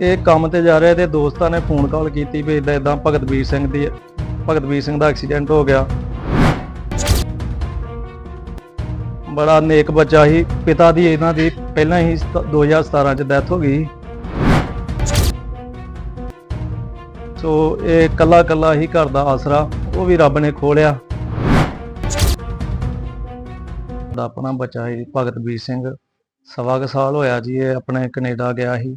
ਇਹ ਕੰਮ ਤੇ ਜਾ ਰਿਹਾ ਤੇ ਦੋਸਤਾਂ ਨੇ ਫੋਨ ਕਾਲ ਕੀਤੀ ਵੀ ਇਦਾਂ ਇਦਾਂ ਭਗਤਵੀਰ ਸਿੰਘ ਦੀ ਭਗਤਵੀਰ ਸਿੰਘ ਦਾ ਐਕਸੀਡੈਂਟ ਹੋ ਗਿਆ। ਬੜਾ ਨੇਕ ਬੱਚਾ ਸੀ। ਪਿਤਾ ਦੀ ਇਹਨਾਂ ਦੀ ਪਹਿਲਾਂ ਹੀ ਸਤ- 2017 ਚ ਡੈਥ ਹੋ ਗਈ। ਸੋ ਇਹ ਕੱਲਾ ਕੱਲਾ ਹੀ ਘਰ ਦਾ ਆਸਰਾ, ਉਹ ਵੀ ਰੱਬ ਨੇ ਖੋਲਿਆ। ਦਾ ਆਪਣਾ ਬੱਚਾ ਸੀ ਭਗਤਵੀਰ ਸਿੰਘ। ਸਵਾ ਕੁ ਸਾਲ ਹੋਇਆ ਜੀ, ਇਹ ਆਪਣੇ ਕੈਨੇਡਾ ਗਿਆ ਸੀ।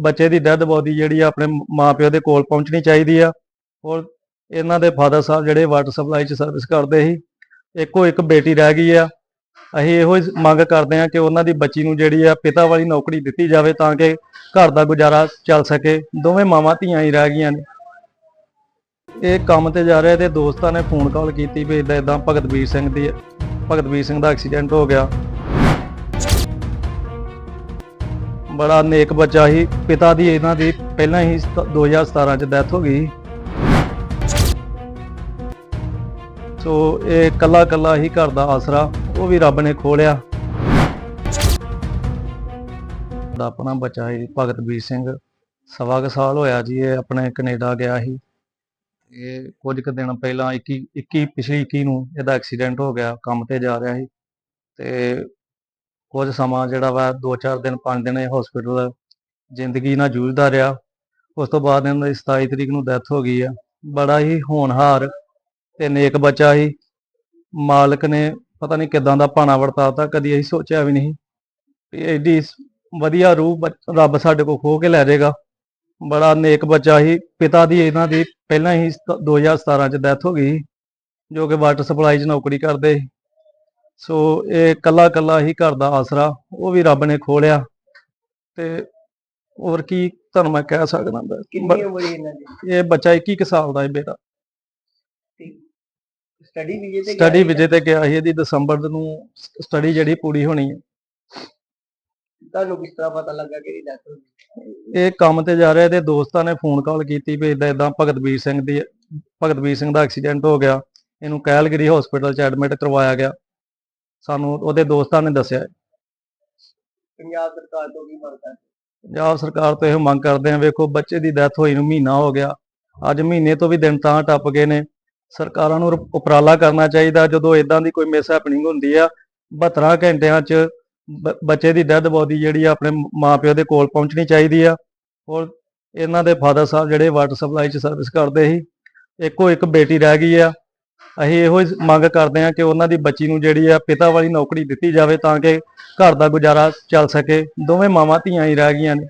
ਬੱਚੇ ਦੀ ਡੈੱਡ ਬੋਡੀ ਜਿਹੜੀ ਆ ਆਪਣੇ ਮਾਪਿਓ ਦੇ ਕੋਲ ਪਹੁੰਚਣੀ ਚਾਹੀਦੀ ਆ। ਔਰ ਇਹਨਾਂ ਦੇ ਫਾਦਰ ਸਾਹਿਬ ਜਿਹੜੇ ਵਾਟਰ ਸਪਲਾਈ 'ਚ ਸਰਵਿਸ ਕਰਦੇ ਸੀ, ਇੱਕੋ ਇੱਕ ਬੇਟੀ ਰਹਿ ਗਈ ਆ। ਅਸੀਂ ਇਹੋ ਹੀ ਮੰਗ ਕਰਦੇ ਆ ਕਿ ਉਹਨਾਂ ਦੀ ਬੱਚੀ ਨੂੰ ਜਿਹੜੀ ਆ ਪਿਤਾ ਵਾਲੀ ਨੌਕਰੀ ਦਿੱਤੀ ਜਾਵੇ ਤਾਂ ਕਿ ਘਰ ਦਾ ਗੁਜ਼ਾਰਾ ਚੱਲ ਸਕੇ। ਦੋਵੇਂ ਮਾਵਾਂ ਧੀਆਂ ਹੀ ਰਹਿ ਗਈਆਂ ਨੇ। ਇਹ ਕੰਮ ਤੇ ਜਾ ਰਿਹਾ ਤੇ ਦੋਸਤਾਂ ਨੇ ਫੋਨ ਕਾਲ ਕੀਤੀ ਵੀ ਇਦਾਂ ਇਦਾਂ ਭਗਤਵੀਰ ਸਿੰਘ ਦੀ, ਭਗਤਵੀਰ ਸਿੰਘ ਦਾ ਐਕਸੀਡੈਂਟ ਹੋ ਗਿਆ। ਬੜਾ ਨੇਕ ਬੱਚਾ ਸੀ। ਪਿਤਾ ਦੀ ਇਹਨਾਂ ਦੀ ਪਹਿਲਾਂ ਹੀ ਸਤ- 2017 ਚ ਡੈਥ ਹੋ ਗਈ ਸੋ। ਇਹ ਕੱਲਾ ਕੱਲਾ ਹੀ ਘਰ ਦਾ ਆਸਰਾ, ਉਹ ਵੀ ਰੱਬ ਨੇ ਖੋਲਿਆ। ਦਾ ਆਪਣਾ ਬੱਚਾ ਸੀ ਭਗਤਵੀਰ ਸਿੰਘ। ਸਵਾ ਕੁ ਸਾਲ ਹੋਇਆ ਜੀ ਇਹ ਆਪਣੇ ਕੈਨੇਡਾ ਗਿਆ ਸੀ। ਇਹ ਕੁਝ ਕੁ ਦਿਨ ਪਹਿਲਾਂ 21 21 ਪਿਛਲੀ 21 ਨੂੰ ਇਹਦਾ ਐਕਸੀਡੈਂਟ ਹੋ ਗਿਆ, ਕੰਮ ਤੇ ਜਾ ਰਿਹਾ ਸੀ। ਤੇ ਕੁਝ ਸਮਾਂ ਜਿਹੜਾ ਵਾ 2-4 ਦਿਨ 5 ਦਿਨ ਇਹ ਹਸਪੀਟਲ ਜ਼ਿੰਦਗੀ ਨਾਲ ਜੂਝਦਾ ਰਿਹਾ। ਉਸ ਤੋਂ ਬਾਅਦ ਇਹਨਾਂ ਦੀ 27 ਤਰੀਕ ਨੂੰ ਡੈਥ ਹੋ ਗਈ ਆ। ਬੜਾ ਹੀ ਹੋਣਹਾਰ ਤੇ ਨੇਕ ਬੱਚਾ ਹੀ ਮਾਲਕ ਨੇ ਪਤਾ ਨਹੀਂ ਕਿਦਾਂ ਦਾ ਭਾਣਾ ਵਰਤਾਤਾ, ਕਦੀ ਅਸੀਂ ਸੋਚਿਆ ਵੀ ਨਹੀਂ ਵੀ ਐਡੀ ਵਧੀਆ ਰੂਹ ਰੱਬ ਸਾਡੇ ਕੋਲ ਖੋ ਕੇ ਲੈ ਜਾਏਗਾ। ਬੜਾ ਨੇਕ ਬੱਚਾ ਹੀ ਪਿਤਾ ਦੀ ਇਹਨਾਂ ਦੀ ਪਹਿਲਾਂ ਹੀ ਸਤ- 2017 ਚ ਡੈਥ ਹੋ ਗਈ ਜੋ ਕਿ ਵਾਟਰ ਸਪਲਾਈ 'ਚ ਨੌਕਰੀ ਕਰਦੇ ਸੀ ਇਹ ਕੱਲਾ ਕੱਲਾ ਹੀ ਘਰ ਦਾ ਆਸਰਾ ਉਹ ਵੀ ਰੱਬ ਨੇ ਖੋਲਿਆ ਤੇ ਹੋਰ ਕੀ ਤੁਹਾਨੂੰ ਮੈਂ ਕਹਿ ਸਕਦਾ ਬ- ਕਿੰਨੀ ਉਮਰ ਹੈ ਇਹਨਾਂ ਦੀ? ਇਹ ਬੱਚਾ 21 ਕੁ ਸਾਲ ਦਾ ਹੈ ਬੇਟਾ। ਸਟੱਡੀ ਵੀਜ਼ੇ ਤੇ ਸਟੱਡੀ ਵਿਜੇ ਤੇ ਗਿਆ ਸੀ ਇਹਦੀ ਦਸੰਬਰ ਨੂੰ ਸਟੱਡੀ ਜਿਹੜੀ ਪੂਰੀ ਹੋਣੀ ਹੈ। ਤੁਹਾਨੂੰ ਕਿਸ ਤਰ੍ਹਾਂ ਪਤਾ ਲੱਗਾ ਕਿ ਇਹਦੀ ਡੈਥ ਹੋ ਗਈ? ਇਹ ਕੰਮ ਤੇ ਜਾ ਰਿਹਾ ਤੇ ਦੋਸਤਾਂ ਨੇ ਫੋਨ ਕਾਲ ਕੀਤੀ ਵੀ ਇਦਾਂ ਇਦਾਂ ਭਗਤਵੀਰ ਸਿੰਘ ਦੀ ਭਗਤਵੀਰ ਸਿੰਘ ਦਾ ਐਕਸੀਡੈਂਟ ਹੋ ਗਿਆ। ਇਹਨੂੰ ਕੈਲਗਰੀ ਹਸਪੀਟਲ 'ਚ ਐਡਮਿਟ ਕਰਵਾਇਆ ਗਿਆ। ਸਾਨੂੰ ਉਹਦੇ ਦੋਸਤਾਂ ਨੇ ਦੱਸਿਆ। ਪੰਜਾਬ ਸਰਕਾਰ ਤੋਂ ਕੀ ਮੰਗ ਕਰਦੇ? ਪੰਜਾਬ ਸਰਕਾਰ ਤੋਂ ਇਹ ਮੰਗ ਕਰਦੇ ਆ ਵੇਖੋ ਬੱਚੇ ਦੀ ਡੈਥ ਹੋਈ ਨੂੰ ਮਹੀਨਾ ਹੋ ਗਿਆ। ਅੱਜ ਮਹੀਨੇ ਤੋਂ ਵੀ ਦਿਨ ਤਾਂ ਟੱਪ ਗਏ ਨੇ। ਸਰਕਾਰਾਂ ਨੂੰ ਉਪ- ਉਪਰਾਲਾ ਕਰਨਾ ਚਾਹੀਦਾ ਜਦੋਂ ਇਦਾਂ ਦੀ ਕੋਈ ਮਿਸ ਹੈਪਨਿੰਗ ਹੁੰਦੀ ਆ 72 ਘੰਟਿਆਂ 'ਚ ਬ- ਬੱਚੇ ਦੀ ਡੈੱਡ ਬੋਡੀ ਜਿਹੜੀ ਆ ਆਪਣੇ ਮਾਪਿਓ ਦੇ ਕੋਲ ਪਹੁੰਚਣੀ ਚਾਹੀਦੀ ਆ। ਔਰ ਇਹਨਾਂ ਦੇ ਫਾਦਰ ਸਾਹਿਬ ਜਿਹੜੇ ਵਾਟਰ ਸਪਲਾਈ 'ਚ ਸਰਵਿਸ ਕਰਦੇ ਸੀ ਇੱਕੋ ਇੱਕ ਬੇਟੀ ਰਹਿ ਗਈ ਆ। ਅਸੀਂ ਇਹੋ ਹੀ ਮੰਗ ਕਰਦੇ ਹਾਂ ਕਿ ਉਹਨਾਂ ਦੀ ਬੱਚੀ ਨੂੰ ਜਿਹੜੀ ਆ ਪਿਤਾ ਵਾਲੀ ਨੌਕਰੀ ਦਿੱਤੀ ਜਾਵੇ ਤਾਂ ਕਿ ਘਰ ਦਾ ਗੁਜ਼ਾਰਾ ਚੱਲ ਸਕੇ। ਦੋਵੇਂ ਮਾਵਾਂ ਧੀਆਂ ਹੀ ਰਹਿ ਗਈਆਂ ਨੇ।